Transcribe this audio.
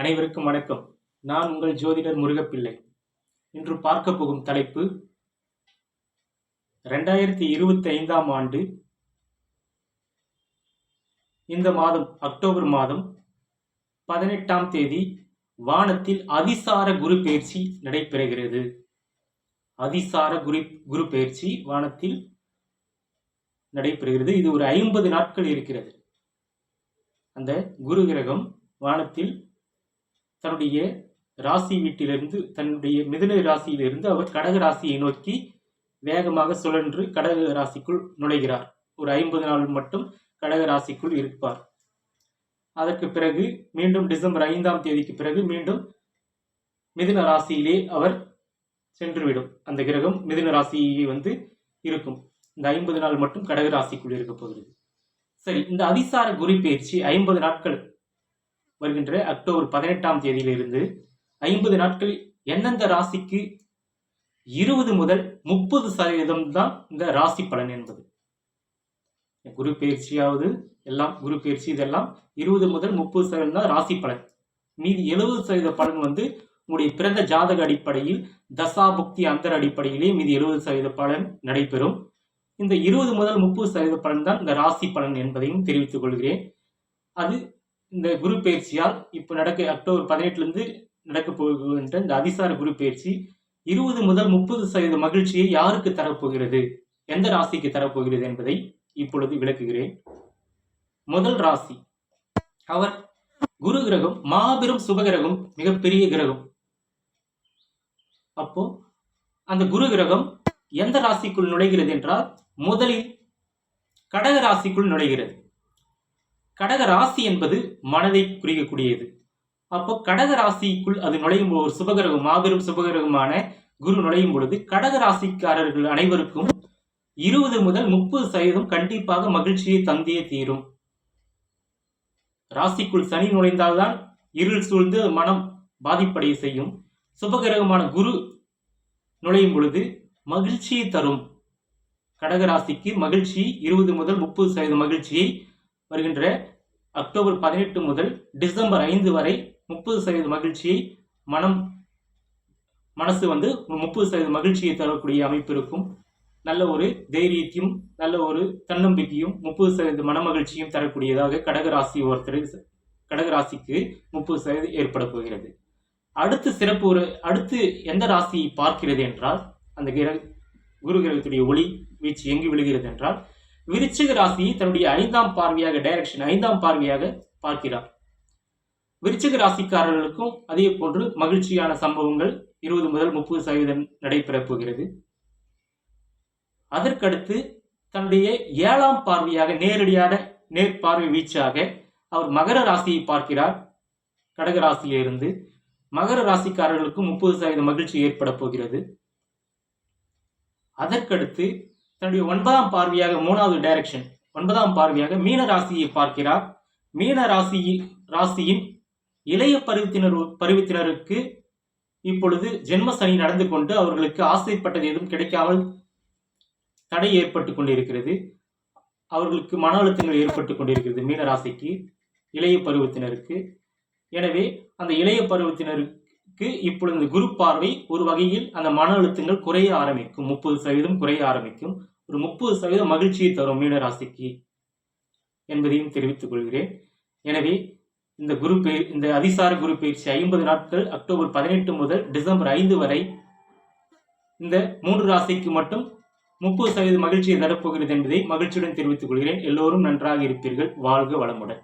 அனைவருக்கும் வணக்கம். நான் உங்கள் ஜோதிடர் முருகப்பிள்ளை. இன்று பார்க்க போகும் தலைப்பு ரெண்டாயிரத்தி இருபத்தி ஐந்தாம் ஆண்டு இந்த மாதம் அக்டோபர் மாதம் பதினெட்டாம் தேதி வானத்தில் அதிசார குரு பயிற்சி நடைபெறுகிறது. அதிசார குரு குரு பயிற்சி வானத்தில் நடைபெறுகிறது. இது ஒரு ஐம்பது நாட்கள் இருக்கிறது. அந்த குரு கிரகம் வானத்தில் தன்னுடைய ராசி வீட்டிலிருந்து தன்னுடைய மிதுன ராசியிலிருந்து அவர் கடக ராசியை நோக்கி வேகமாக சுழன்று கடக ராசிக்குள் நுழைகிறார். ஒரு ஐம்பது நாள் மட்டும் கடக ராசிக்குள் இருப்பார். அதற்கு பிறகு மீண்டும் டிசம்பர் ஐந்தாம் தேதிக்கு பிறகு மீண்டும் மிதுன ராசியிலே அவர் சென்றுவிடும். அந்த கிரகம் மிதுன ராசியிலே வந்து இருக்கும். இந்த ஐம்பது நாள் மட்டும் கடக ராசிக்குள் இருக்க போகிறது. சரி இந்த அதிசார குரு பயிற்சி ஐம்பது நாட்கள் வருகின்ற அக்டோபர் பதினெட்டாம் தேதியிலிருந்து ஐம்பது நாட்கள் எந்தெந்த ராசிக்கு இருபது முதல் முப்பது சதவீதம் தான் இந்த ராசி பலன் என்பது? குரு பயிற்சியாவது எல்லாம் குரு பயிற்சி இதெல்லாம் இருபது முதல் முப்பது சதவீதம் தான் ராசி பலன். மீதி எழுபது சதவீத பலன் வந்து உங்களுடைய பிறந்த ஜாதக அடிப்படையில் தசாபுக்தி அந்தர் அடிப்படையிலே மீதி எழுபது சதவீத பலன் நடைபெறும். இந்த இருபது முதல் முப்பது சதவீத பலன் தான் இந்த ராசி பலன் என்பதையும் தெரிவித்துக் கொள்கிறேன். அது இந்த குரு பயிற்சியால் இப்போ நடக்க அக்டோபர் பதினெட்டுலேருந்து நடக்க போகின்ற இந்த அதிசார குரு பயிற்சி இருபது முதல் முப்பது சதவீத மகிழ்ச்சியை யாருக்கு தரப்போகிறது? எந்த ராசிக்கு தரப்போகிறது என்பதை இப்பொழுது விளக்குகிறேன். முதல் ராசி. அவர் குரு கிரகம் மாபெரும் சுபகிரகம் மிகப்பெரிய கிரகம். அப்போ அந்த குரு கிரகம் எந்த ராசிக்குள் நுழைகிறது என்றால் முதலில் கடக ராசிக்குள் நுழைகிறது. கடக ராசி என்பது மனதை குறிக்கக்கூடியது. அப்போ கடக ராசிக்குள் அது நுழையும் ஒரு சுபகிரகம் மாபெரும் சுபகிரகமான குரு நுழையும் பொழுது கடக ராசிக்காரர்கள் அனைவருக்கும் இருபது முதல் முப்பது சதவீதம் கண்டிப்பாக மகிழ்ச்சியை தந்தே தீரும். ராசிக்குள் சனி நுழைந்தால்தான் இருள் சூழ்ந்து மனம் பாதிப்படைய செய்யும். சுபகிரகமான குரு நுழையும் பொழுது மகிழ்ச்சியை தரும். கடகராசிக்கு மகிழ்ச்சி இருபது முதல் முப்பது சதவீத மகிழ்ச்சியை வருகின்ற அக்டோபர் பதினெட்டு முதல் டிசம்பர் ஐந்து வரை முப்பது சதவீத மகிழ்ச்சியை மனம் மனசு வந்து முப்பது சதவீத மகிழ்ச்சியை தரக்கூடிய அமைப்பு இருக்கும். நல்ல ஒரு தைரியத்தையும் நல்ல ஒரு தன்னம்பிக்கையும் முப்பது சதவீத மனமகிழ்ச்சியும் தரக்கூடியதாக கடகராசி ஒருத்தர் கடகராசிக்கு முப்பது சதவீதம் ஏற்பட போகிறது. அடுத்து சிறப்பு ஒரு அடுத்து எந்த ராசியை பார்க்கிறது என்றால் அந்த கிர குரு கிரகத்துடைய ஒளி வீச்சு எங்கு விழுகிறது என்றால் விருச்சிக ராசியை தன்னுடைய ஐந்தாம் பார்வையாக டைரக்ஷன் ஐந்தாம் பார்வையாக பார்க்கிறார். விருச்சிக ராசிக்காரர்களுக்கும் அதே போன்று மகிழ்ச்சியான சம்பவங்கள் இருபது முதல் முப்பது சதவீதம் நடைபெறப் போகிறது. அதற்கடுத்து தன்னுடைய ஏழாம் பார்வையாக நேரடியான நேர்பார்வை வீச்சாக அவர் மகர ராசியை பார்க்கிறார். கடக ராசியிலிருந்து மகர ராசிக்காரர்களுக்கும் முப்பது சதவீத மகிழ்ச்சி ஏற்பட போகிறது. அதற்கடுத்து தன்னுடைய ஒன்பதாம் பார்வையாக மூணாவது டைரக்ஷன் ஒன்பதாம் பார்வையாக மீன ராசியை பார்க்கிறார். மீன ராசி ராசியின் இளைய பருவத்தினர் பருவத்தினருக்கு இப்பொழுது ஜென்ம சனி நடந்து கொண்டு அவர்களுக்கு ஆசைப்பட்டது எதுவும் கிடைக்காமல் தடை ஏற்பட்டு கொண்டிருக்கிறது. அவர்களுக்கு மன அழுத்தங்கள் ஏற்பட்டு கொண்டிருக்கிறது மீன ராசிக்கு இளைய பருவத்தினருக்கு. எனவே அந்த இளைய பருவத்தினருக்கு இப்பொழுது குரு பார்வை ஒரு வகையில் அந்த மன அழுத்தங்கள் குறைய ஆரம்பிக்கும். முப்பது சதவீதம் குறைய ஆரம்பிக்கும். ஒரு முப்பது சதவீத மகிழ்ச்சியை தரும் மீன ராசிக்கு என்பதையும் தெரிவித்துக் கொள்கிறேன். எனவே இந்த குரு இந்த அதிசார குரு பயிற்சி ஐம்பது நாட்கள் அக்டோபர் பதினெட்டு முதல் டிசம்பர் ஐந்து வரை இந்த மூன்று ராசிக்கு மட்டும் முப்பது சதவீத மகிழ்ச்சியை தரப்போகிறது என்பதை மகிழ்ச்சியுடன் தெரிவித்துக் கொள்கிறேன். எல்லோரும் நன்றாக இருப்பீர்கள். வாழ்க வளமுடன்.